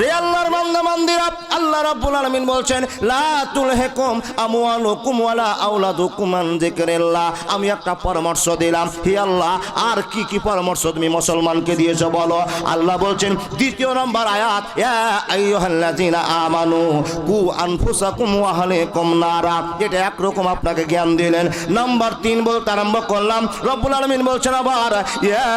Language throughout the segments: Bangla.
রে আল্লাহর বান্দা, বান্দিরা, আল্লাহ রাব্বুল আলামিন বলছেন, লা তুলহিকুম আমওয়ালুকুম ওয়ালা আওলাদুকুম আন যিকরিল্লাহ। আমি একটা পরামর্শ দিলাম, হে আল্লাহ, আর কি কি পরামর্শ তুমি মুসলমানকে দিয়েছ বলো? আল্লাহ বলছেন, দ্বিতীয় নম্বর আয়াত, ইয়া আইয়ুহাল্লাযিনা আমানু কু আনফুসাকুম ওয়া আহলিকুম নারা। এটা একরকম আপনাকে জ্ঞান দিলেন। নাম্বার তিন বলতে আরম্ভ করলাম, রব্বুল আলামিন বলছেন আবার, ইয়া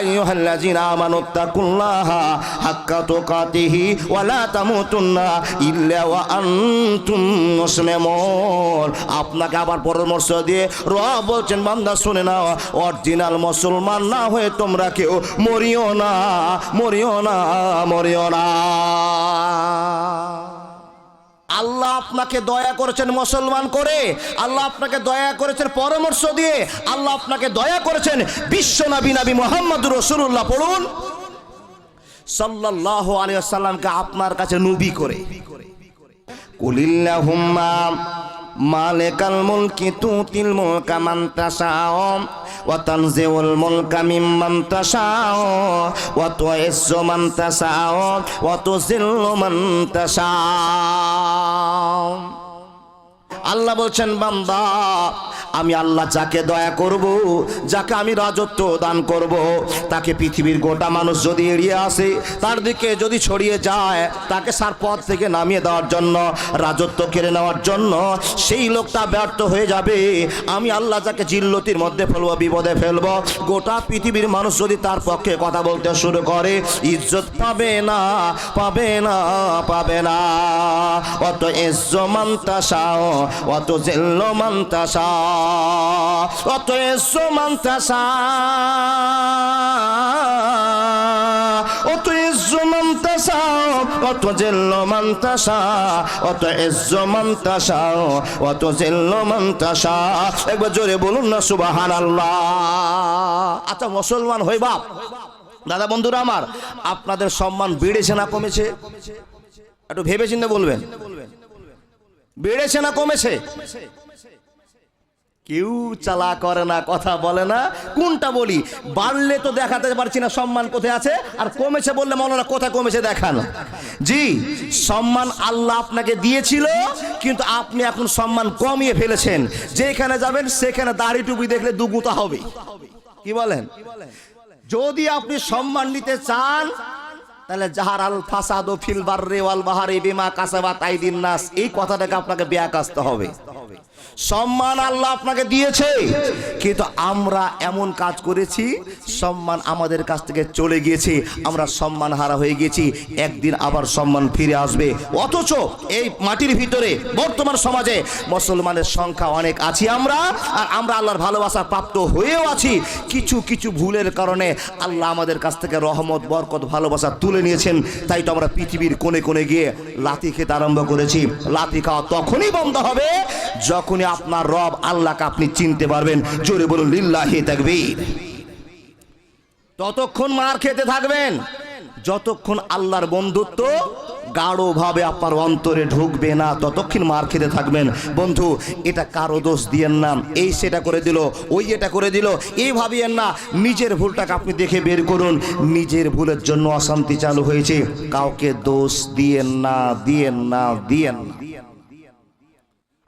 আইয়ুহাল্লাযিনা আমানু তাকুল্লাহা হাক্কা তুকাতিহি। ওয়া লা তামুতুন্না ইল্লা ওয়া আনতুম মুসলিমুন। আপনাকে আবার পরামর্শ দিয়ে রব বলছেন, বান্দা শুনে নাও, অরিজিনাল মুসলমান না হয়ে তোমরা কেউ মরিও না মরিও না মরিও না। আল্লাহ আপনাকে দয়া করেছেন মুসলমান করে, আল্লাহ আপনাকে দয়া করেছেন পরামর্শ দিয়ে, আল্লাহ আপনাকে দয়া করেছেন বিশ্ব নবী নবী মোহাম্মদ রসুল্লাহ পড়ুন। সাল্লাল্লাহু আলাইহি সাল্লামকে আপনার কাছে নবী করে। কুলিল্লাহুম্মা মালিকাল মুলকি তুতিল মুলকা মান তাশাও, ওয়া তানজিউল মুলকা মিম্মান তাশাও, ওয়া তুইজ্জু মান তাশাও, ওয়া তুযিল্লু মান তাশাও। আল্লাহ বলছেন, বান্দা, আমি আল্লাহ যাকে দয়া করব, যাকে আমি রাজত্ব দান করব, তাকে পৃথিবীর গোটা মানুষ যদি এড়িয়ে আসে, তার দিকে যদি ছড়িয়ে যায়, তাকে সার পথ থেকে নামিয়ে দেওয়ার জন্য, রাজত্ব কেড়ে নেওয়ার জন্য, সেই লোকটা ব্যর্থ হয়ে যাবে। আমি আল্লাহ যাকে জিল্লতির মধ্যে ফেলব, বিপদে ফেলব, গোটা পৃথিবীর মানুষ যদি তার পক্ষে কথা বলতে শুরু করে, ইজ্জত পাবে না পাবে না পাবে না। অত এজ্জো মান্তাসাও অত জেল্ল মান্তাসা অত এজ্জো মান্তাসা অত ইজ্জো মান্তাসা অত জেল্ল মান্তাসা অত এজ্জো মান্তাসা অত জেল্ল মান্তাসা একবার জোরে বলুন না সুবাহান আল্লাহ আচ্ছা মুসলমান হই বাপ। দাদা বন্ধুরা আমার, আপনাদের সম্মান বেড়েছে না কমেছে? একটু ভেবে চিন্তে বলবেন। বেড়েছে না কমেছে? কেউ চালা করে না, কথা বলে না। কোনটা বলি? বাড়লে তো দেখাতে পারছি না সম্মান কোথায় আছে, আর কমেছে বললে মনে কোথায় কমেছে দেখানো? জি, সম্মান আল্লাহ আপনাকে দিয়েছিল, কিন্তু আপনি এখন সম্মান কমিয়ে ফেলেছেন। যেখানে যাবেন, সেখানে দাড়ি টুপি দেখলে দুগুতা হবে। কি বলেন? যদি আপনি সম্মান নিতে চান তাহলে জাহার আল ফাসাদ ও বাররে ওয়াল বাহারি বিমা কাসাবাত আইদিন নাস। এই কথাটাকে আপনাকে ব্যাক আসতে হবে। সম্মান আল্লাহ আপনাকে দিয়েছে। কিন্তু আমরা এমন কাজ করেছি, সম্মান আমাদের কাছ থেকে চলে গিয়েছে, আমরা সম্মান হারা হয়ে গেছি একদিন আবার সম্মান ফিরে আসবে। অথচ এই মাটির ভিতরে, বর্তমান সমাজে মুসলমানের সংখ্যা অনেক আছি আমরা, আর আমরা আল্লাহর ভালোবাসা প্রাপ্ত হয়েও আছি। কিছু কিছু ভুলের কারণে আল্লাহ আমাদের কাছ থেকে রহমত, বরকত, ভালোবাসা তুলে নিয়েছেন। তাই তো আমরা পৃথিবীর কোণে কোণে গিয়ে লাথি খেতে আরম্ভ করেছি। লাথি খাওয়া তখনই বন্ধ হবে, যখনই আপনার রব আল্লাহকে আপনি চিনতে পারবেন। জোরে বলুন, লিল্লাহি তাকবীর। ততক্ষণ মার খেতে থাকবেন। যতক্ষণ আল্লাহর বন্ধুত্ব গাঢ়ভাবে আপনার অন্তরে ঢুকবে না, ততক্ষণ মার খেতে থাকবেন। বন্ধু, এটা কারও দোষ দিয়েন না। এই সেটা করে দিল, ওই এটা করে দিল, এই ভাবিয়েন না। নিজের ভুলটাকে আপনি দেখে বের করুন। নিজের ভুলের জন্য অশান্তি চালু হয়েছে। কাউকে দোষ দিয়েন না দিয়েন না দিয়েন না।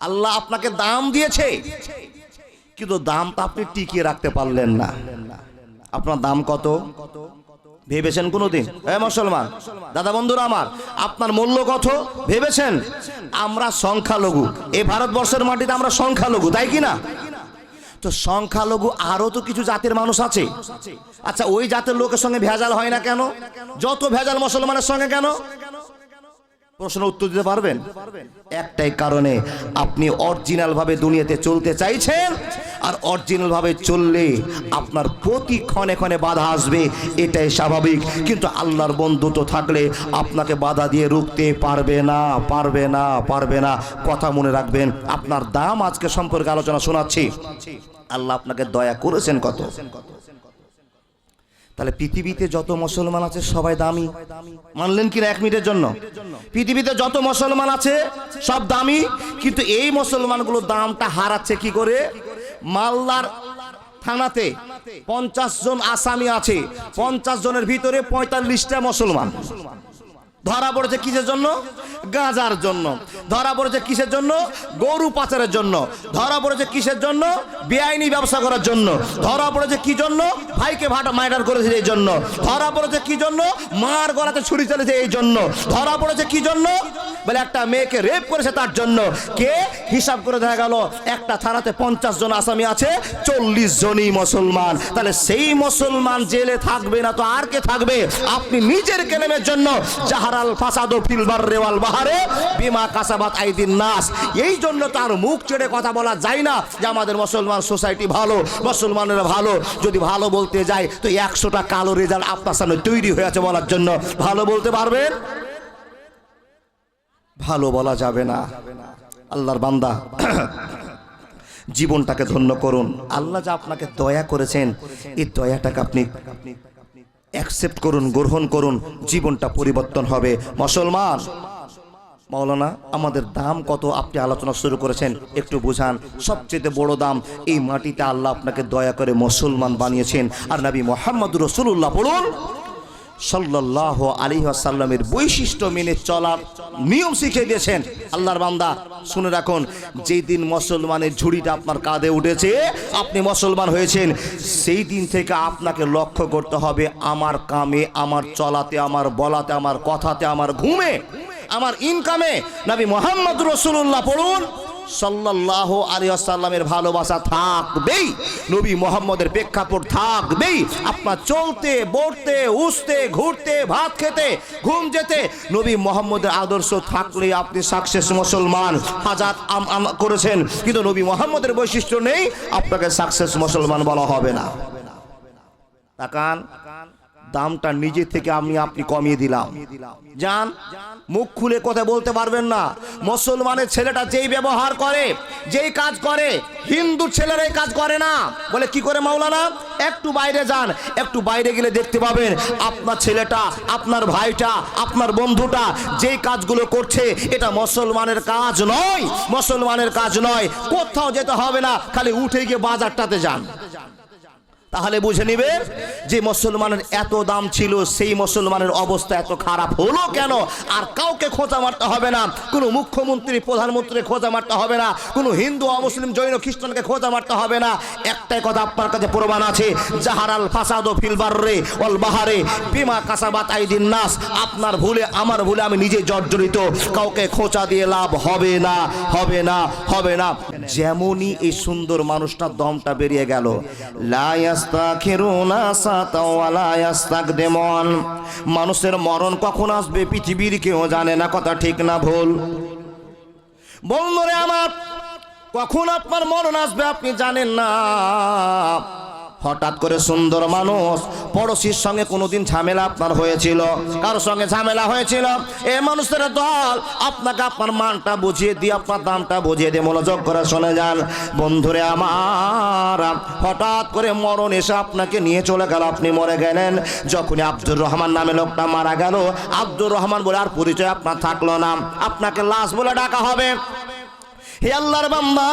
আল্লাহ আপনাকে দাম দিয়েছে। কিন্তু দামটা আপনি টিকিয়ে রাখতে পারলেন না। আপনার দাম কত? ভেবেছেন কোনোদিন? হ্যাঁ মুসলমান, দাদা বন্ধুরা আমার, আপনার মূল্য কত? ভেবেছেন? আমরা সংখ্যালঘু। এই ভারতবর্ষের মাটিতে আমরা সংখ্যালঘু, তাই কি না? তো সংখ্যালঘু আরও তো কিছু জাতের মানুষ আছে। আচ্ছা ওই জাতের লোকের সঙ্গে ভেজাল হয় না কেন? যত ভেজাল মুসলমানের সঙ্গে কেন? প্রশ্ন উত্তর দিতে পারবেন? একটাই কারণে আপনি অরিজিনাল ভাবে দুনিয়াতে চলতে চাইছেন, আর অরিজিনাল ভাবে চললে আপনার প্রতি ক্ষণে ক্ষণে বাধা আসবে, এটাই স্বাভাবিক। কিন্তু আল্লাহর বন্ধুত্ব থাকলে আপনাকে বাধা দিয়ে রুখতে পারবে না পারবে না পারবে না। কথা মনে রাখবেন, আপনার দাম আজকে সম্পর্কে আলোচনা শোনাচ্ছি। আল্লাহ আপনাকে দয়া করেছেন কত? তাহলে পৃথিবীতে যত মুসলমান আছে সবাই দামি। মানলেন কিনা এক মিনিটের জন্য? পৃথিবীতে যত মুসলমান আছে সব দামি, কিন্তু এই মুসলমানগুলো দামটা হারাচ্ছে কি করে? মালদার থানাতে পঞ্চাশ জন আসামি আছে, পঞ্চাশ জনের ভিতরে পঁয়তাল্লিশটা মুসলমান। ধরা পড়েছে কিসের জন্য? গাঁজার জন্য। ধরা পড়েছে কিসের জন্য? গরু পাচারের জন্য। ধরা পড়েছে কিসের জন্য? বেআইনি ব্যবসা করার জন্য। ধরা পড়েছে কি জন্য? ভাইকে ভাটা মার্ডার করেছে এই জন্য। ধরা পড়েছে কি জন্য? মার গলাতে ছুরি চলেছে এই জন্য। ধরা পড়েছে কি জন্য? বলে একটা মেয়েকে রেপ করেছে তার জন্য। কে? হিসাব করে দেখা গেল, একটা থানাতে পঞ্চাশ জন আসামি আছে, চল্লিশ জনই মুসলমান। তাহলে সেই মুসলমান জেলে থাকবে না তো আর কে থাকবে? আপনি নিজের কেলেমের জন্য জাহারাল ফাসাদ ফিলবার রেওয়াল বাহারে বিমা কাসাবাত আইদিন নাস। এই জন্য তার মুখ ছেড়ে কথা বলা যায় না যে আমাদের মুসলমান সোসাইটি ভালো, মুসলমানেরা ভালো। যদি ভালো বলতে যায়, তো একশোটা কালো রেজাল্ট আপনার সামনে তৈরি হয়ে আছে বলার জন্য। ভালো বলতে পারবেন? ভালো বলা যাবে না। আল্লাহর বান্দা, জীবনটাকে ধন্য করুন। আল্লাহ যা আপনাকে দয়া করেছেন, এই দয়াটাকে আপনি অ্যাকসেপ্ট করুন, গ্রহণ করুন, জীবনটা পরিবর্তন হবে। মুসলমান, মাওলানা, আমাদের দাম কত? আপনি আলোচনা শুরু করেছেন, একটু বুঝান। সবচেয়ে বড় দাম, এই মাটিতে আল্লাহ আপনাকে দয়া করে মুসলমান বানিয়েছেন। আর নবী মোহাম্মদ রসুল্লাহ পড়ুন সাল্লাহ আলী আসাল্লামের বৈশিষ্ট্য মেনে চলার নিয়ম শিখে দিয়েছেন। আল্লাহর বান্দা, শুনে রাখুন যেই দিন মুসলমানের ঝুড়িটা আপনার কাঁধে উঠেছে, আপনি মুসলমান হয়েছেন, সেই দিন থেকে আপনাকে লক্ষ্য করতে হবে আমার কামে, আমার চলাতে, আমার বলাতে, আমার কথাতে, আমার ঘুমে, আমার ইনকামে নবী মোহাম্মদ রসুল্লাহ পড়ুন সাল্লাহ আলী আসাল্লামের ভালোবাসা থাকবেই। নবী মোহাম্মদের প্রেক্ষাপট থাকবেই। আপনার চলতে, বলতে উঠতে ঘুরতে, ভাত খেতে, ঘুম যেতে, নবী মোহাম্মদের আদর্শ থাকলে আপনি সাকসেস মুসলমান। হাজার আম করেছেন, কিন্তু নবী মোহাম্মদের বৈশিষ্ট্য নেই, আপনাকে সাকসেস মুসলমান বলা হবে না। তাকান। দামটা নিজে থেকে আমি আপনি কমিয়ে দিলাম। যান মুখ খুলে কথা বলতে পারবেন না। মুসলমানের ছেলেটা যেই ব্যবহার করে, যেই কাজ করে, হিন্দু ছেলেরা এই কাজ করে না। বলে কি করে মাওলানা? একটু বাইরে যান, একটু বাইরে গেলে দেখতে পাবেন আপনার ছেলেটা, আপনার ভাইটা, আপনার বন্ধুটা যেই কাজগুলো করছে, এটা মুসলমানের কাজ নয়, মুসলমানের কাজ নয়। কোথাও যেতে হবে না, খালি উঠে গিয়ে বাজারটাতে যান। তাহলে বুঝে নিবে যে মুসলমানের এত দাম ছিল, সেই মুসলমানের অবস্থা এত খারাপ হলো কেন? আর কাউকে খোঁজা মারতে হবে না। কোনো মুখ্যমন্ত্রী প্রধানমন্ত্রী খোঁজা মারতে হবে না। কোনো হিন্দু, অমুসলিম, জৈন, খ্রিস্টানকে খোঁজা মারতে হবে না। একটাই কথা আপনার কাছে প্রমাণ আছে জাহারাল ফাসাদ ফিলবার রে অল বাহারে বিমা কাসাবাত আইদিন নাস। আপনার ভুলে, আমার ভুলে আমি নিজে জর্জরিত। কাউকে খোঁচা দিয়ে লাভ হবে না হবে না হবে না। যেমনই এই সুন্দর মানুষটা দমটা বেরিয়ে গেল মানুষের মরণ কখন আসবে পৃথিবীর কেউ জানে না, কথা ঠিক না, ভুল। বন্ধুরে আমার, কখন আপনার মরণ আসবে আপনি জানেন না। হঠাৎ করে সুন্দর মানুষ, পড়োশির সঙ্গে কোনোদিন ঝামেলা আপনার হয়েছিল? কারোর সঙ্গে ঝামেলা হয়েছিল? এ মানুষের দল, আপনাকে আপনার মানটা বুঝিয়ে দিয়ে, আপনার দামটা বুঝিয়ে দিয়ে মনোযোগ করে শুনে যান। বন্ধুরে আমার, হঠাৎ করে মরণ এসে আপনাকে নিয়ে চলে গেল, আপনি মরে গেলেন। যখনই আব্দুর রহমান নামে লোকটা মারা গেল, আব্দুর রহমান বলে আর পরিচয় আপনার থাকল না। আপনাকে লাশ বলে ডাকা হবে। হে আল্লাহর বাম্বা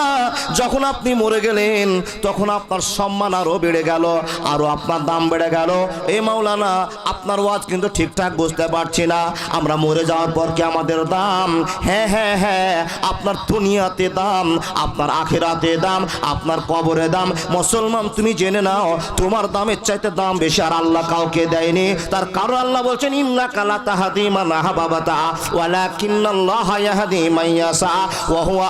যখন আপনি মরে গেলেন, তখন আপনার সম্মান আরও বেড়ে গেল আরও আপনার দাম বেড়ে গেল। এ মাওলানা, আপনার ওয়াজ কিন্তু ঠিকঠাক বুঝতে পারছি না। আমরা মরে যাওয়ার পর কি আমাদের দাম? হ্যাঁ হ্যাঁ হ্যাঁ আপনার দুনিয়াতে দাম, আপনার আখেরাতে দাম, আপনার কবরে দাম। মুসলমান, তুমি জেনে নাও, তোমার দামের চাইতে দাম বেশি আর আল্লাহ কাউকে দেয়নি। তার কারণ আল্লাহ বলছেন ইন্না কালা তাহাদি মানা হাবাবাতা ওয়ালাকিন্নাল্লাহ ইয়াহদি মাইয়াসা ওয়া হুয়া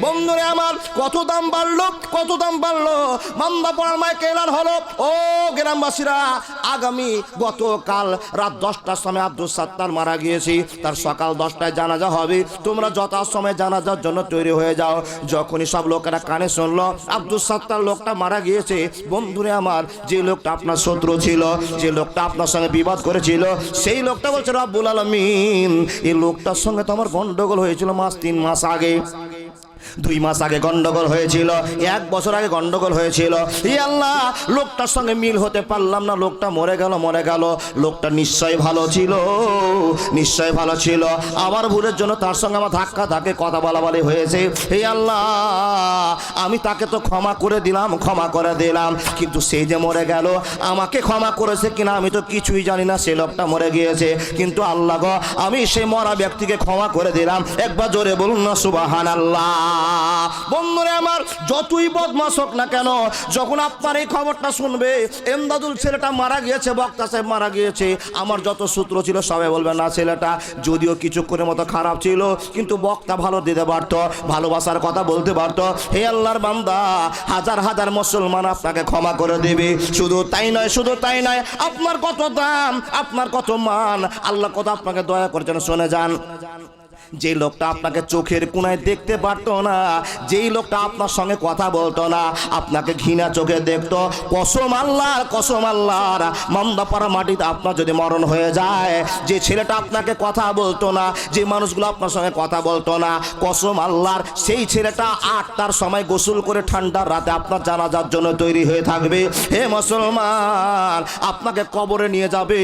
বন্ধুরে আমার, কত দাম বাড়লো, কত দাম বাড়লো। মান্দা পড়ার মাইকে এলান হলো। ও গ্রামবাসীরা, আগামী গতকাল রাত দশটার সময় আব্দুল সাত্তার মারা গিয়েছি। তার সকাল দশটায় জানাজা হবে। তোমরা যথাসময়ে জানাজার জন্য তৈরি হয়ে যাও। যখনই সব লোকেরা কানে শুনলো, আব্দুল সাত্তার লোকটা মারা গিয়েছে। বন্ধুরে আমার, যে লোকটা আপনার শত্রু ছিল, যে লোকটা আপনার সঙ্গে বিবাদ করেছিল, সেই লোকটা বলছে, রব্বুল আলমিন, এই লোকটার তো আমার গন্ডগোল হয়েছিল মাস তিন মাস আগে। দুই মাস আগে গন্ডগোল হয়েছিল, এক বছর আগে গন্ডগোল হয়েছিল। ই আল্লাহ, লোকটার সঙ্গে মিল হতে পারলাম না, লোকটা মরে গেল মরে গেল। লোকটা নিশ্চয় ভালো ছিল নিশ্চয় ভালো ছিল। আমার ভুলের জন্য তার সঙ্গে আমার ধাক্কা ধাক্কে কথা বলা বলি হয়েছে। হে আল্লাহ, আমি তাকে তো ক্ষমা করে দিলাম, ক্ষমা করে দিলাম। কিন্তু সে যে মরে গেল, আমাকে ক্ষমা করেছে কিনা আমি তো কিছুই জানি না, সে লোকটা মরে গিয়েছে। কিন্তু আল্লাহ গো, আমি সেই মরা ব্যক্তিকে ক্ষমা করে দিলাম। একবার জোরে বলুন না সুবাহান আল্লাহ বন্ধুরে আমার, যতই বদমাস হোক না কেন, যখন আপনার এই খবরটা শুনবে, এমদাদুল ছেলেটা মারা গিয়েছে, বক্তা সাহেব মারা গিয়েছে, আমার যত সূত্র ছিল সবাই বলবে, না ছেলেটা, যদিও কিছুক্ষণের মতো খারাপ ছিল, কিন্তু বক্তা ভালো দিতে পারতো, ভালোবাসার কথা বলতে পারতো, হে আল্লাহর বান্দা, হাজার হাজার মুসলমান আপনাকে ক্ষমা করে দেবে, শুধু তাই নয়, শুধু তাই নয়, আপনার কত দাম, আপনার কত মান, আল্লাহ কত আপনাকে দয়া করেছেন, শুনে যান। যে লোকটা আপনাকে চোখের কোনায় দেখতে পারতো না, যেই লোকটা আপনার সঙ্গে কথা বলতো না, আপনাকে ঘৃণা চোখে দেখতো। কসম আল্লাহর কসম আল্লাহর। মান্দাপাড়া মাটিতে আপনার যদি মরণ হয়ে যায়, যে ছেলেটা আপনাকে কথা বলতো না, যে মানুষগুলো আপনার সঙ্গে কথা বলতো না, কসম আল্লাহর, সেই ছেলেটা আটটার সময় গোসল করে ঠান্ডার রাতে আপনার জানাজার জন্য তৈরি হয়ে থাকবে। হে মুসলমান, আপনাকে কবরে নিয়ে যাবে।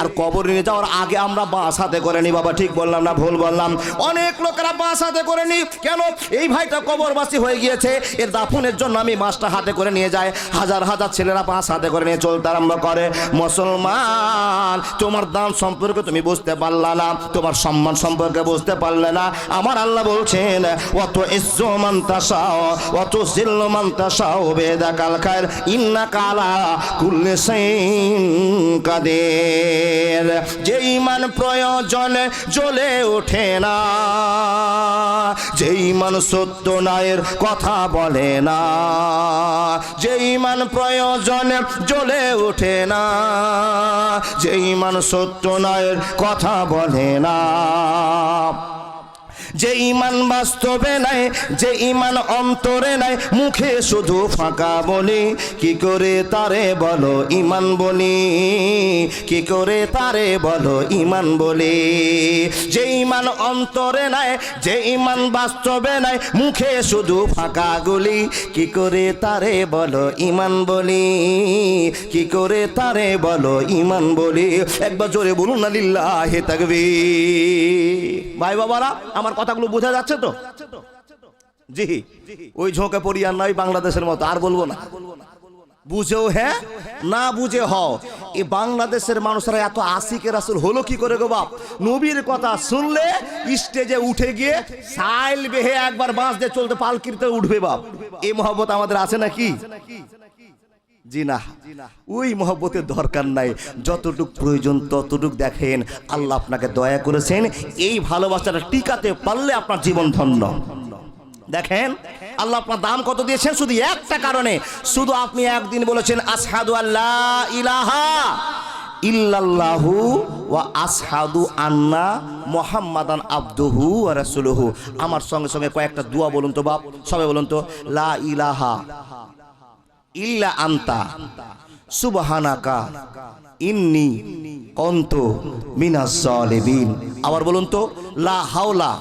আর কবরে নিয়ে যাওয়ার আগে আমরা বাস হাতে করে নি, বাবা, ঠিক বললাম না, ভুল বললাম। অনেক লোকেরা বাস হাতে করে নি। কেন? এই ভাইটা কবরবাসী হয়ে গিয়েছে। এর দাফনের জন্য আমি মাছটা হাতে করে নিয়ে যাই। হাজার হাজার ছেলেরা বাস হাতে করে নিয়ে চলতে আরম্ভ করে। মুসলমান, তোমার দাম সম্পর্কে তুমি বুঝতে পারলা না। তোমার সম্মান সম্পর্কে বুঝতে পারলে না। আমার আল্লাহ বলছেন, অত ইজ্জু মান তাশাও অত জিল্লু মান তাশাও বেদা কাল খায়ের। ইন্না কালা কুল্লে কাদের। যে ইমান প্রয়োজনে জ্বলে ওঠে না। যে মান সত্য নায়ের কথা বলে না, যেই মান প্রয়োজনে জ্বলে ওঠে না, যেই মান সত্য নায়ের কথা বলে না। যে ইমান বাস্তবে নাই, যে ইমান অন্তরে নাই, মুখে শুধু ফাঁকা বলি, কি করে তারে বলো ইমান বলি? কি করে তারে বলো ইমান বলি? যে ইমান অন্তরে নাই, যে ইমান বাস্তবে নাই, মুখে শুধু ফাঁকা গুলি, কি করে তারে বলো ইমান বলি? কি করে তারে বলো ইমান বলি? একবার জোরে বলুন না লিল্লাহে থাকবি ভাই বাবারা, আমার কথাগুলো বোঝা যাচ্ছে তো? জি, ওই ঝোঁকে পড়ি আর নয় বাংলাদেশের মতো, আর বলব না। বুঝেও হ্যাঁ না বুঝে হও। এই বাংলাদেশের মানুষরা এত আশিকের আসল হলো কি করে গো বাপ? নবীর কথা শুনলে স্টেজে উঠে গিয়ে সাইল বেহে একবার বাঁশ দিয়ে চলতে পালকিরতে উঠবে বাপ। এই মহব্বত আমাদের আছে নাকি? জি না ওই মহব্বতের দরকার নাই। যতটুক প্রয়োজন ততটুক দেখেন। আল্লাহ আপনাকে দয়া করেছেন। এই ভালোবাসাটা টিকাতে পারলে আপনার জীবন ধন্য। দেখেন, আল্লাহ আপনার দাম কত দিয়েছেন? শুধু একটা কারণে। শুধু আপনি একদিন বলেছেন আসহাদু আল্লাহ ইলাহা ইল্লাল্লাহু ওয়া আসহাদু আন্না মোহাম্মাদান আব্দুহু রাসূলুহু। আমার সঙ্গে সঙ্গে কয়েকটা দোয়া বলুন তো বাপ। সবাই বলুন তো, লা ইলাহা ইল্লা আন্তা। সুবহানাকা। ইন্নি কন্ত মিনাস জালিমিন। আবার বলুন তো, লা হাওলা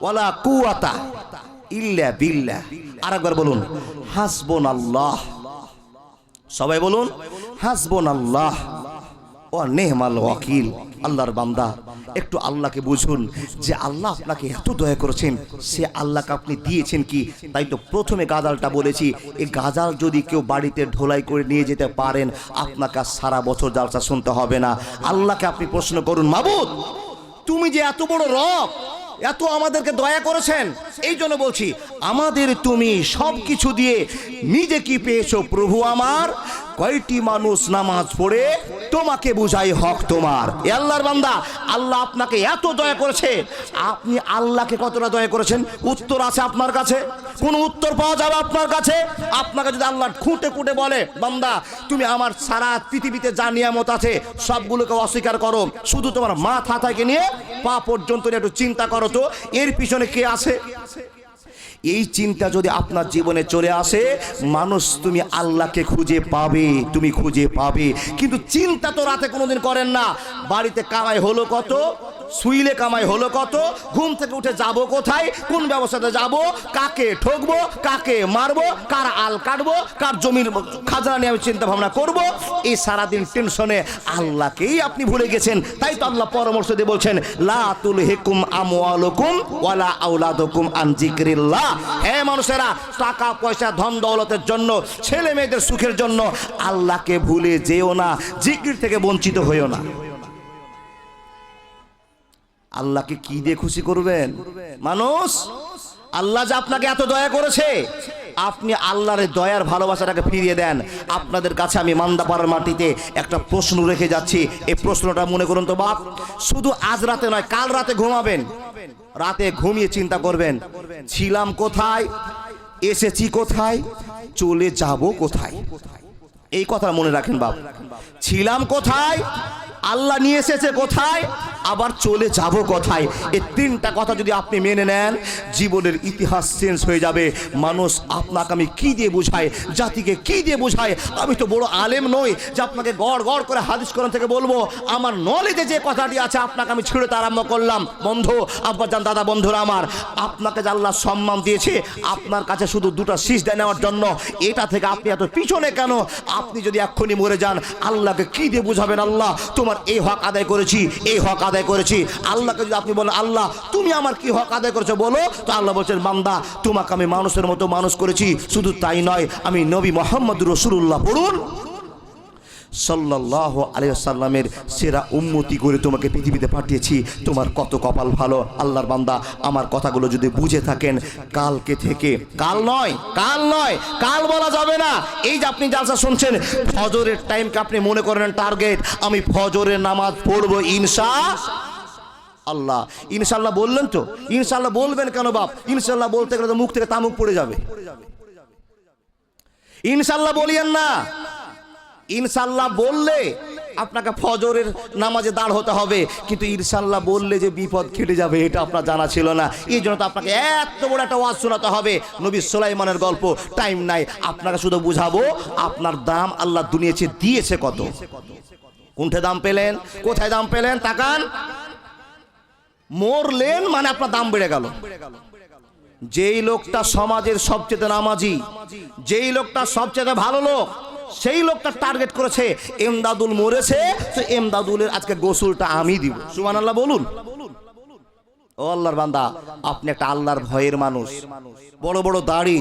ওয়ালা কুওয়াতা ইল্লা বিল্লাহ। আরেকবার বলুন, হাসবুনাল্লাহ। সবাই বলুন, হাসবুনাল্লাহ। ও নেহমাল ওয়াকিল, আল্লাহর বান্দা, একটু আল্লাহকে বুঝুন যে আল্লাহ আপনাকে এত দয়া করেছেন, সে আল্লাহকে আপনি দিয়েছেন কি? তাই তো প্রথমে গাজালটা বলেছি এই গাজাল যদি কেউ বাড়িতে ঢোলাই করে নিয়ে যেতে পারেন, আপনাকে সারা বছর জালসা শুনতে হবে না। আল্লাহকে আপনি প্রশ্ন করুন, মাবুদ, তুমি যে এত বড় রব, এত আমাদেরকে দয়া করেছেন, এই জন্য বলছি, আমাদের তুমি সব কিছু দিয়ে নিজে কি পেয়েছ প্রভু আমার? কয়টি মানুষ নামাজ পড়ে? তোমাকে বুঝাই হক তোমার। এ আল্লাহর বান্দা, আল্লাহ আপনাকে এত দয়া করেছে। আপনি আল্লাহকে কতটা দয়া করেছেন? উত্তর আছে আপনার কাছে। কোন উত্তর পাওয়া যাবে আপনার কাছে? আপনাকে যদি আল্লাহ খুঁটে খুঁটে বলে, বান্দা, তুমি আমার সারা পৃথিবীতে যা নিয়ামত আছে, সবগুলোকে অস্বীকার করো। শুধু তোমার মাথা থেকে নিয়ে পা পর্যন্ত একটু চিন্তা করো তো, এর পিছনে কে আছে? এই চিন্তা যদি আপনার জীবনে চলে আসে, মানুষ তুমি আল্লাহকে খুঁজে পাবে, তুমি খুঁজে পাবে। কিন্তু চিন্তা তো রাতে কোনোদিন করেন না। বাড়িতে কামাই হলো কত? সুইলে কামাই হলো কত? ঘুম থেকে উঠে যাব কোথায়? কোন ব্যবসাতে যাব? কাকে ঠকবো? কাকে মারবো? কার আল কাটবো? কার জমির খাজনা নিয়ে আমি চিন্তা ভাবনা করব? এই সারাদিন টেনশনে আল্লাহকেই আপনি ভুলে গেছেন। তাই তো আল্লাহ পরামর্শ দিয়ে বলছেন, লা তুল হেকুম আমওয়ালুকুম ওয়ালা আউলাদুকুম আন জিক্রিল্লাহ হ্যাঁ মানুষেরা, টাকা, পয়সা, ধন, দৌলতের জন্য, ছেলে মেয়েদের সুখের জন্য আল্লাহকে ভুলে যেও না, জিকির থেকে বঞ্চিত হইও না। আল্লাহকে কি দিয়ে খুশি করবেন? মানুষ, আল্লাহ যে আপনাকে এত দয়া করেছে, আপনি আল্লাহর দয়ার ভালোবাসাটাকে ফিরিয়ে দেন। আপনাদের কাছে আমি মান্দাপাড়ার মাটিতে একটা প্রশ্ন রেখে যাচ্ছি। এই প্রশ্নটা মনে করুন তো বাপ, শুধু আজ রাতে নয়, কাল রাতে ঘুমাবেন। রাতে ঘুমিয়ে চিন্তা করবেন, ছিলাম কোথায়? এসেছি কোথায়? চলে যাব কোথায়? এই কথা মনে রাখেন বাবু ছিলাম কোথায়? আল্লাহ নিয়ে এসেছে কোথায়? আবার চলে যাব কথায়? এই তিনটা কথা যদি আপনি মেনে নেন, জীবনের ইতিহাস চেঞ্জ হয়ে যাবে। মানুষ আপনাকে আমি কি দিয়ে বুঝাই? জাতিকে কি দিয়ে বুঝাই? আমি তো বড় আলেম নই যে আপনাকে গড় গড় করে হাদিস কোরআন থেকে বলব। আমার নলেজে যে কথাটি আছে, আপনাকে আমি ছিঁড়তে আরম্ভ করলাম। বন্ধু আব্বাজান দাদা, বন্ধুরা আমার, আপনাকে যে আল্লাহ সম্মান দিয়েছে, আপনার কাছে শুধু দুটো শীষ দেয় নেওয়ার জন্য। এটা থেকে আপনি এত পিছনে কেন? আপনি যদি এক্ষুনি মরে যান, আল্লাহকে কি দিয়ে বুঝাবেন আল্লাহ? তোমার এই হক আদায় করেছি, এই হক আদায় করেছি। আল্লাহকে যদি আপনি বলেন, আল্লাহ, তুমি আমার কি হক আদায় করেছ? বলো। তো আল্লাহ বলছেন, বান্দা, তোমাকে আমি মানুষের মতো মানুষ করেছি। শুধু তাই নয়, আমি নবী মোহাম্মদ রসুল্লাহ পড়ুন। সাল্লাহ আলিয়াল্লামের সেরা উন্মতি করে তোমাকে পৃথিবীতে পাঠিয়েছি। তোমার কত কপাল ভালো? আল্লাহর বান্দা, আমার কথাগুলো যদি বুঝে থাকেন, কালকে থেকে, কাল নয় কাল নয়, কাল বলা যাবে না। এই যে আপনি জালসা শুনছেন, ফজরের টাইমকে আপনি মনে করেন টার্গেট আমি ফজরের নামাজ পড়ব, ইনশা আল্লাহ। ইনশাল্লাহ বললেন তো? ইনশাল্লাহ বলবেন কেন বাপ? ইনশাল্লাহ বলতে গেলে তো মুখ থেকে তামুক পড়ে যাবে। ইনশাল্লাহ বলিয়েন না। ইনশাল্লাহ বললে আপনাকে ফজরের নামাজে দাঁড় হতে হবে। কিন্তু ইনশাল্লাহ বললে যে বিপদ কেটে যাবে, এটা আপনার জানা ছিল না। এই জন্য তো আপনাকে এত বড় একটা ওয়াজ শোনাতে হবে। নবী সোলাইমানের গল্প, টাইম নাই। আপনাকে শুধু বুঝাবো, আপনার দাম আল্লাহ দুনিয়েছে দিয়েছে কত? কোনঠে দাম পেলেন? কোথায় দাম পেলেন? তাকান। মরলেন মানে আপনার দাম বেড়ে গেল। যেই লোকটা সমাজের সবচেয়ে নামাজি, যেই লোকটা সবচেয়ে ভালো লোক সেই লোকটা টার্গেট করেছে, এমদাদুল মরেছে, তো এমদাদুলের আজকে গোসলটা আমি দিব। সুমান আল্লাহ বলুন। ও আল্লাহর বান্দা, আপনি একটা আল্লাহর ভয়ের মানুষ। বড় বড় দাড়ি,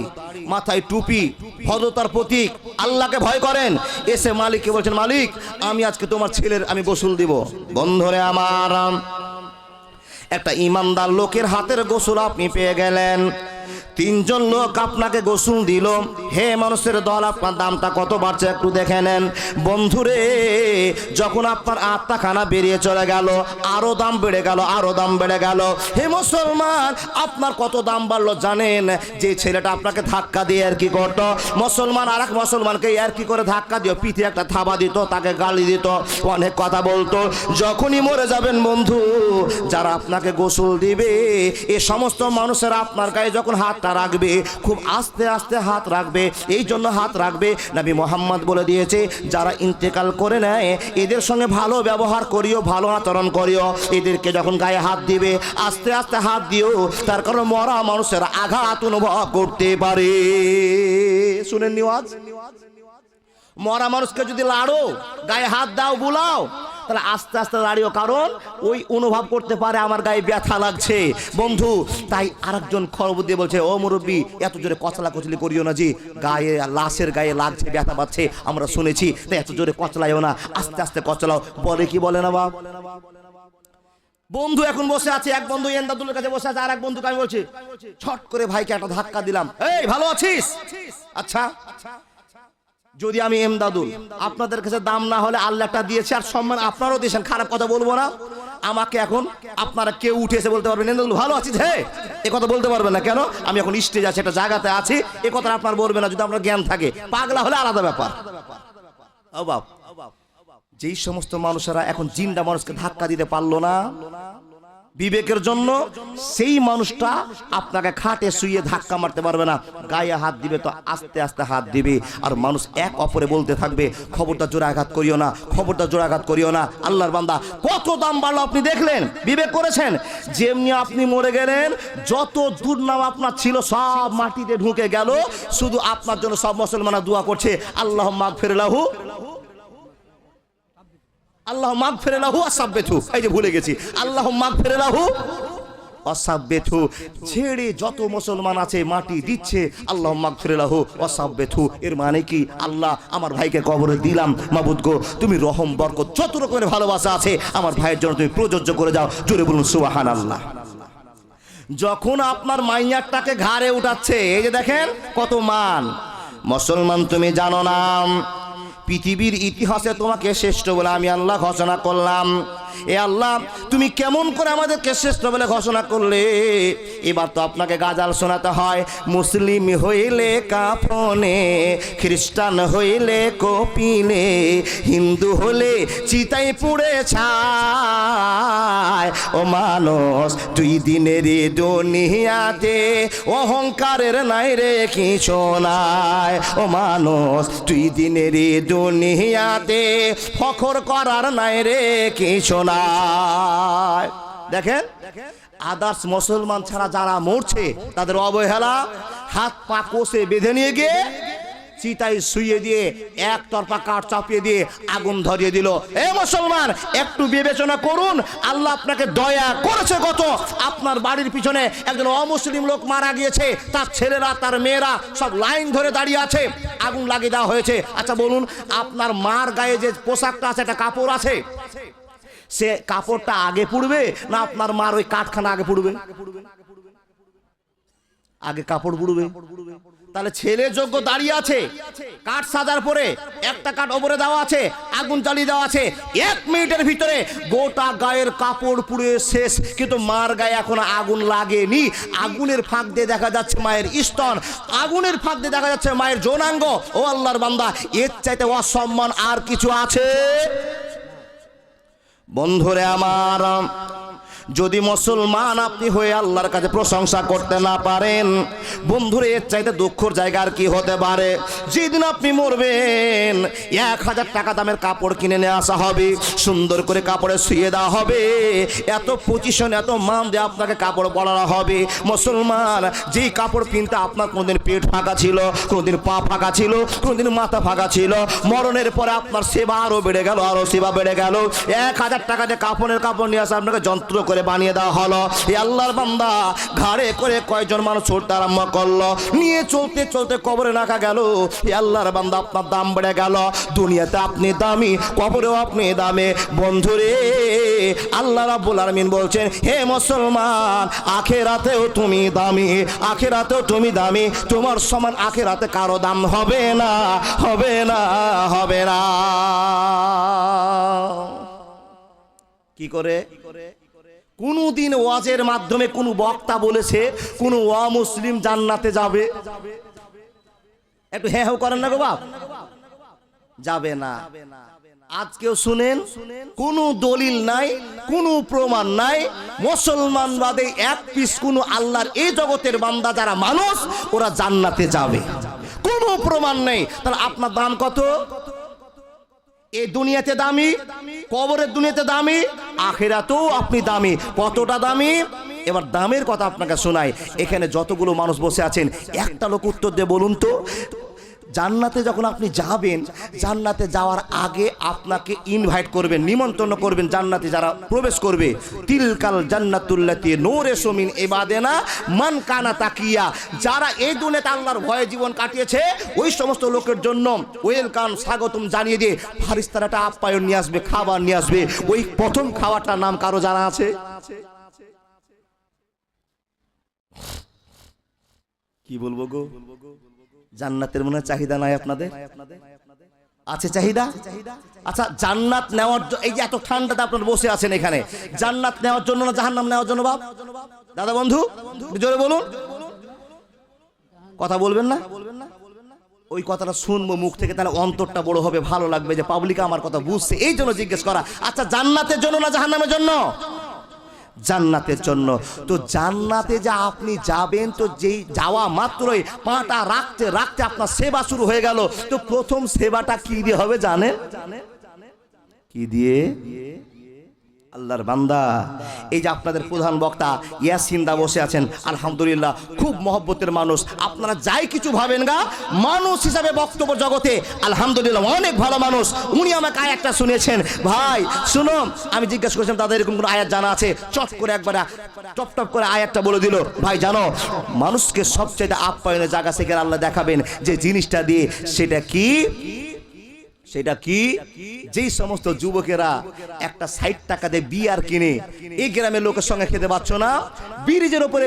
মাথায় টুপি, ভদ্রতার প্রতীক, আল্লাহকে ভয় করেন। এসে মালিককে বলছেন, মালিক, আমি আজকে তোমার ছেলের, আমি গোসল দিব। বন্ধরে আমার, একটা ইমানদার লোকের হাতের গোসল আপনি পেয়ে গেলেন। তিনজন লোক আপনাকে গোসল দিল। হে মানুষের দল, আপনার দামটা কত বাড়ছে একটু দেখে নেন। বন্ধুরে, যখন আপনার আত্মা খানা বেরিয়ে চলে গেল, আরও দাম বেড়ে গেল, আরও দাম বেড়ে গেল। হে মুসলমান, আপনার কত দাম বাড়লো জানেন? যে ছেলেটা আপনাকে ধাক্কা দিয়ে আর কি করত। মুসলমান আর এক মুসলমানকে আর কি করে ধাক্কা দিও পিঠে একটা থাবা দিত, তাকে গালি দিত, অনেক কথা বলতো। যখনই মরে যাবেন বন্ধু, যারা আপনাকে গোসল দিবে, এ সমস্ত মানুষের আপনার গায়ে যখন হাতটা রাখবে, খুব আস্তে আস্তে হাত রাখবে এই জন্য হাত রাখবে। নবী মোহাম্মদ বলে দিয়েছে, যারা ইন্তেকাল করে নেয়, এদের সঙ্গে ভালো ব্যবহার করিও, ভালো আচরণ করিও। এদেরকে যখন গায়ে হাত দিবে, আস্তে আস্তে হাত দিও, তার কারণ মরা মানুষের আঘাত অনুভব করতে পারে। শুনেন নিওয়াজ মরা মানুষকে যদি লাড়ো, গায়ে হাত দাও, বুলাও তাহলে আস্তে আস্তে দাঁড়িও, কারণ ওই অনুভব করতে পারে আমার গায়ে ব্যথা লাগছে। বন্ধু, তাই আরেকজন খবর দিয়ে বলছে, ও মুরব্বী, এত জোরে কচলা কচলি করিও না জি। গায়ে, লাশের গায়ে লাগছে, ব্যথা পাচ্ছে, আমরা শুনেছি, তাই এত জোরে কচলাইও না। আস্তে আস্তে কচলাও। বলে কি, বলে না বাপ? বন্ধু এখন বসে আছে, এক বন্ধু এন্দাদুলের কাছে বসে আছে আর এক বন্ধুকে আমি বলছি, ছট করে ভাইকে একটা ধাক্কা দিলাম। এই, ভালো আছিস? আচ্ছা আচ্ছা। যদি আমি এমদাদুল, আপনাদের কাছে দাম না হলে আল্লাহটা দিয়েছে আর সম্মান আপনারও দিয়েছেন, খারাপ কথা বলব না। আমাকে এখন আপনারা কেউ উঠে এসে বলতে পারবেন এমদাদুল, ভালো আছিস, হে? এ কথা বলতে পারবেন না কেন? আমি এখন স্টেজ আছে, একটা জায়গাতে আছি। এ কথা আপনার বলবেন না, যদি আপনার জ্ঞান থাকে। পাগলা হলে আলাদা ব্যাপার। যেই সমস্ত মানুষেরা এখন জিন্দা মানুষকে ধাক্কা দিতে পারল না বিবেকের জন্য সেই মানুষটা আপনাকে খাটে শুয়ে ধাক্কা মারতে পারবে না। গায়ে হাত দিবে তো আস্তে আস্তে হাত দিবে। আর মানুষ এক অপরে বলতে থাকবে, খবরটা জোরে আঘাত করিও না, খবরটা জোরে আঘাত করিও না, আল্লাহর বান্দা, কত দাম বাড়লো আপনি দেখলেন? বিবেক করেছেন? যেমনি আপনি মরে গেলেন, যত দুর্নাম আপনার ছিল সব মাটিতে ঢুকে গেল। শুধু আপনার জন্য সব মুসলমানরা দোয়া করছে, আল্লাহ মাগ ফেরলাহু আল্লাহ মাঘ মাগ ফেরেলাহু আসাব্বেথু এই যে ভুলে গেছি। আল্লাহ মাগ ফেরেলাহু অসাব্বেথু ছেড়ে যত মুসলমান আছে মাটি দিচ্ছে, আল্লাহ মাগ ফেরেলাহু অসাব্বেথু এর মানে কি? আল্লাহ আমার ভাইকে কবরে দিলাম। মাবুদ গো, তুমি রহম, বরকত যত রকমের ভালোবাসা আছে, আমার ভাইয়ের জন্য তুমি প্রযোজ্য করে যাও জোরে বলুন সুবাহান আল্লাহ যখন আপনার মাইয়ারটাকে ঘাড়ে উঠাচ্ছে, এই যে দেখেন কত মান। মুসলমান তুমি জানো না। পৃথিবীর ইতিহাসে তোমাকে শ্রেষ্ঠ বলে আমি আল্লাহ ঘোষণা করলাম। এ আল্লাহ, তুমি কেমন করে আমাদেরকে শ্রেষ্ঠ বলে ঘোষণা করলে? এবার তো আপনাকে গাজাল শোনাতে হয়। মুসলিম হইলে কাফনে, খ্রিস্টান হইলে কপিলে হিন্দু হলে চিতাই পুড়ে ছায়। ও মানুষ, দুই দিনের দুনিয়াতে অহংকারের নাই রে কিছু নাই। ও মানুষ, দুই দিনের দুনিয়াতে ফখর করার নাই রে কিছু নাই। দেখেন আদার্স মুসলমান ছাড়া যারা মরছে, তাদের অবহেলা, হাত পা কোষে বেঁধে নিয়ে গিয়ে চিতাই শুয়ে দিয়ে, এক তরফা কাঠ চাপিয়ে দিয়ে আগুন ধরিয়ে দিল। এ মুসলমান, একটু বিবেচনা করুন, আল্লাহ আপনাকে দয়া করেছে কত। আপনার বাড়ির পিছনে একজন অমুসলিম লোক মারা গিয়েছে, তার ছেলেরা, তার মেয়েরা সব লাইন ধরে দাঁড়িয়ে আছে, আগুন লাগিয়ে দেওয়া হয়েছে। আচ্ছা বলুন, আপনার মার গায়ে যে পোশাকটা আছে, একটা কাপড় আছে? সে কাপড়টা আগে পুড়বে না আপনার মার ওই কাঠখানা আগে পুড়বে? আগে কাপড় পুড়বে। তাহলে ছেলে যোগ্য দাঁড়িয়ে আছে, কাঠ সাজার পরে একটা কাঠ ওপরে দেওয়া আছে, আগুন জ্বালিয়ে দেওয়া আছে, এক মিনিটের ভিতরে গোটা গায়ের কাপড় পুড়ে শেষ। কিন্তু মার গায়ে এখন আগুন লাগেনি। আগুনের ফাঁক দিয়ে দেখা যাচ্ছে মায়ের স্তন, আগুনের ফাঁক দিয়ে দেখা যাচ্ছে মায়ের যৌনাঙ্গ। ও আল্লাহর বান্দা, এর চাইতে অসম্মান আর কিছু আছে? বন্ধুরে আমার যদি মুসলমান আপনি হয়ে আল্লাহর কাছে প্রশংসা করতে না পারেন, বন্ধুরে, এর চাইতে দুঃখর জায়গা আর কি হতে পারে? যেদিন আপনি মরবেন, এক হাজার টাকা দামের কাপড় কিনে নিয়ে আসা হবে, সুন্দর করে কাপড়ে শুয়ে দেওয়া হবে, এত পজিশন এত মান দিয়ে আপনাকে কাপড় পরানো হবে। মুসলমান, যেই কাপড় কিনতে আপনার কোনোদিন পেট ফাঁকা ছিল, কোনোদিন পা ফাঁকা ছিল, কোনোদিন মাথা ফাঁকা ছিল, মরণের পরে আপনার সেবা আরও বেড়ে গেল আরও সেবা বেড়ে গেল। এক হাজার টাকা দিয়ে কাপড়ের কাপড় নিয়ে আসা আপনাকে যন্ত্র করে বানিয়ে দেওয়া হলো। আল্লাহর বান্দা ঘাড়ে করে কয়জন মানুষ ছুটতে আরম্ভ করল। নিয়ে চলতে চলতে কবরে রাখা গেল। আল্লাহর বান্দা আপনার দাম বেড়ে গেল। দুনিয়াতে আপনি দামি, কবরেও আপনি দামে। বন্ধুরে, আল্লাহ রাব্বুল আলামিন বলছেন, হে মুসলমান, আখেরাতেও তুমি দামি, আখেরাতেও তুমি দামি। তোমার সমান আখেরাতে কারও দাম হবে না হবে না হবে না। কি করে? কোনদিন ওয়াজের মাধ্যমে কোনো বক্তা বলেছে, কোনো অমুসলিম জান্নাতে যাবে। একটু হ্যাঁ হ্যাঁ করেন না গো বাপ। যাবে না। আজকেও শুনেন, কোনো দলিল নাই, কোনো প্রমাণ নাই। মুসলমান বাদে এক পিস কোনো আল্লাহর এই জগতের বান্দা যারা মানুষ, ওরা জান্নাতে যাবে। কোনো প্রমাণ নেই। তাহলে আপনার দাম কত? এই দুনিয়াতে দামি, কবরের দুনিয়াতে দামি, আখেরাতেও আপনি দামি। কতটা দামি? এবার দামের কথা আপনাকে শোনাই। এখানে যতগুলো মানুষ বসে আছেন, একটা লোক উত্তর দিয়ে বলুন তো জান্নাতে যখন আপনি যাবেন, জান্নাতে যাওয়ার আগে আপনাকে ইনভাইট করবেন, নিমন্ত্রণ করবেন জান্নাতে যারা প্রবেশ করবে। তিলকাল জান্নাতুল্লাতি নোরে সমিন এবাদেনা মান কানা তাকিয়া। যারা এই দুনিয়াতে আল্লাহর ভয়ে জীবন কাটিয়েছে, ওই সমস্ত লোকের জন্য ওয়েলকাম, স্বাগতম জানিয়ে দিয়ে ফারিস্তার একটা আপ্যায়ন নিয়ে আসবে, খাবার নিয়ে আসবে। ওই প্রথম খাবারটার নাম কারও জানা আছে? কি বলব গো? জান্নাতের মনে চাহিদা নাই আপনাদের? আছে চাহিদা? আচ্ছা জান্নাত নেওয়ার এই যে এত ঠান্ডাতে আপনারা বসে আছেন এখানে, জান্নাত নেওয়ার জন্য না জাহান্নাম নেওয়ার জন্য বাপ? দাদা বন্ধু জোরে বলুন। কথা বলবেন না? ওই কথাটা শুনব মুখ থেকে, তাহলে অন্তরটা বড় হবে, ভালো লাগবে যে পাবলিক আমার কথা বুঝছে, এই জন্য জিজ্ঞেস করা। আচ্ছা জান্নাতের জন্য না জাহান্নামের জন্য? জান্নাতের জন্য। তো জান্নাতে যা আপনি যাবেন, তো যেই যাওয়া মাত্রই পাটা রাখতে রাখতে আপনার সেবা শুরু হয়ে গেল। তো প্রথম সেবাটা কি দিয়ে হবে জানেন? কি দিয়ে? আল্লাহর বান্দা। এই যে আপনাদের প্রধান বক্তা ইয়াসিন্দা বসে আছেন, আলহামদুলিল্লাহ, খুব মহব্বতের মানুষ। আপনারা যাই কিছু ভাবেন গা, মানুষ হিসাবে বক্তব্য জগতে, আলহামদুলিল্লাহ, অনেক ভালো মানুষ। উনি আমাকে আয়াতটা শুনেছেন ভাই শুনো আমি জিজ্ঞাসা করেছিলাম, তাদের এরকম কোনো আয়াত জানা আছে? চট করে একবার টপ টপ করে আয়াতটা বলে দিল। ভাই, জানো, মানুষকে সবচেয়ে আপ্যায়নের জায়গা থেকে আল্লাহ দেখাবেন যে জিনিসটা দিয়ে সেটা কি? সেটা কি? যেই সমস্ত যুবকেরা একটা ষাট টাকা দিয়ে বিয়ার কিনে এই গ্রামের লোকের সঙ্গে খেতে পাচ্ছ না? ব্রিজের উপরে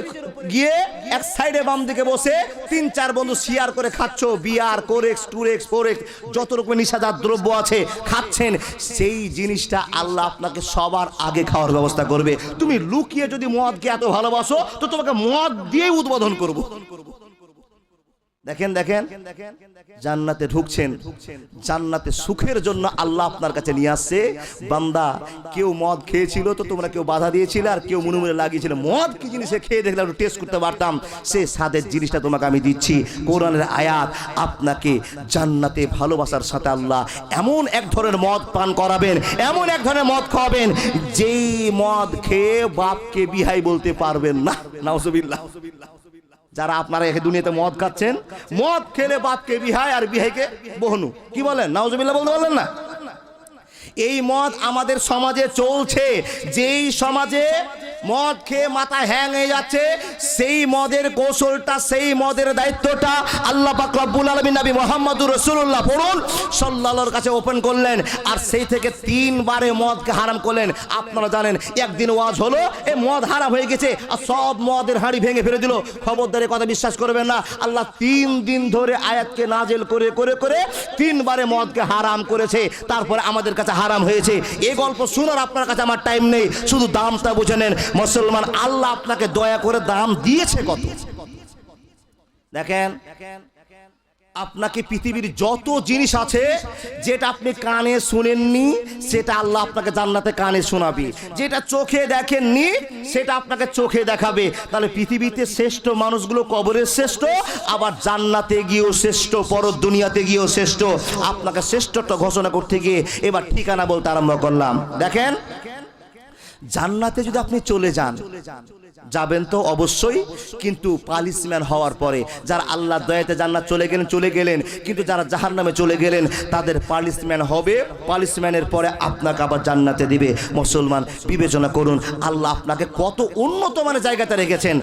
গিয়ে এক সাইডে বাম দিকে বসে তিন চার বন্ধু শিয়ার করে খাচ্ছ, বিয়ার কোরেক্স টুরেক্স ফোরেক্স যত রকমের নিশাদার দ্রব্য আছে, খাচ্ছেন। সেই জিনিসটা আল্লাহ আপনাকে সবার আগে খাওয়ার ব্যবস্থা করবে। তুমি লুকিয়ে যদি মদকে এত ভালোবাসো, তো তোমাকে মদ দিয়ে উদ্বোধন করব। দেখেন দেখেন। জান্নাতে ঢুকছেন। জান্নাতে সুখের জন্য আল্লাহ আপনার কাছে নিয়ে আসছে। বান্দা, কেউ মদ খেয়েছিল তো তোমরা কেউ বাধা দিয়েছিলে আর কেউ মনে মনে লাগিয়েছিল। মদ কি জিনিসে খেয়ে দেখলে একটু টেস্ট করতে পারতাম। সে স্বাদের জিনিসটা তোমাকে আমি দিচ্ছি। কোরআনের আয়াত, আপনাকে জান্নাতে ভালোবাসার সাথে আল্লাহ এমন এক ধরনের মদ পান করাবেন, এমন এক ধরনের মদ খাওয়াবেন, যেই মদ খেয়ে বাপকে বিহাই বলতে পারবেন না। নাউজুবিল্লাহ। যারা আপনারা এখানে দুনিয়াতে মদ খাচ্ছেন, মদ খেলে বাপকে বিহায় আর বিহাইকে বহনু। কি বলেন? নাউজুবিল্লাহ বলতে বললেন না? এই মদ আমাদের সমাজে চলছে। যেই সমাজে মদ খেয়ে মাথা হ্যাং হয়ে যাচ্ছে। সেই মদের কৌশলটা, সেই মদের দায়িত্বটা আল্লাহ পাক রব্বুল আলামিন নবী মুহাম্মদুর রাসূলুল্লাহ পড়ুন। সাল্লাল্লাহর কাছে ওপেন করলেন আর সেই থেকে তিনবারে মদকে হারাম করলেন। আপনারা জানেন, একদিন ওয়াজ হলো, এ মদ হারাম হয়ে গেছে আর সব মদের হাঁড়ি ভেঙে ফেলে দিল। খবরদারে কথা বিশ্বাস করবেন না। আল্লাহ তিন দিন ধরে আয়াতকে নাজেল করে করে করে তিনবারে মদকে হারাম করেছে। তারপরে আমাদের কাছে হারাম হয়েছে। এই গল্প শোনার আপনার কাছে আমার টাইম নেই। শুধু দামটা বুঝে নেন। মুসলমান, আল্লাহ আপনাকে দয়া করে দাম দিয়েছে কত? দেখেন, আপনাকে পৃথিবীর যত জিনিস আছে, যেটা আপনি কানে শুনেননি, সেটা আল্লাহ আপনাকে জান্নাতে কানে শোনাবে। যেটা চোখে দেখেননি, সেটা আপনাকে চোখে দেখাবে। তাহলে পৃথিবীতে শ্রেষ্ঠ মানুষগুলো কবরের শ্রেষ্ঠ, আবার জান্নাতে গিয়েও শ্রেষ্ঠ পর দুনিয়াতে গিয়েও শ্রেষ্ঠ। আপনাকে শ্রেষ্ঠত্ব ঘোষণা করতে গিয়ে এবার ঠিকানা বলতে আরম্ভ করলাম। দেখেন জান্নাতে যদি আপনি চলে যান, যাবেন তো অবশ্যই, কিন্তু পালিশম্যান হওয়ার পরে যারা আল্লাহ দয়াতে জান্নাত চলে গেলেন চলে গেলেন, কিন্তু যারা জাহার নামে চলে গেলেন, তাদের পালিশম্যান হবে পালিশম্যানের পরে আপনাকে আবার জান্নাতে দিবে। মুসলমান, বিবেচনা করুন, আল্লাহ আপনাকে কত উন্নত মানের জায়গাতে রেখেছেন।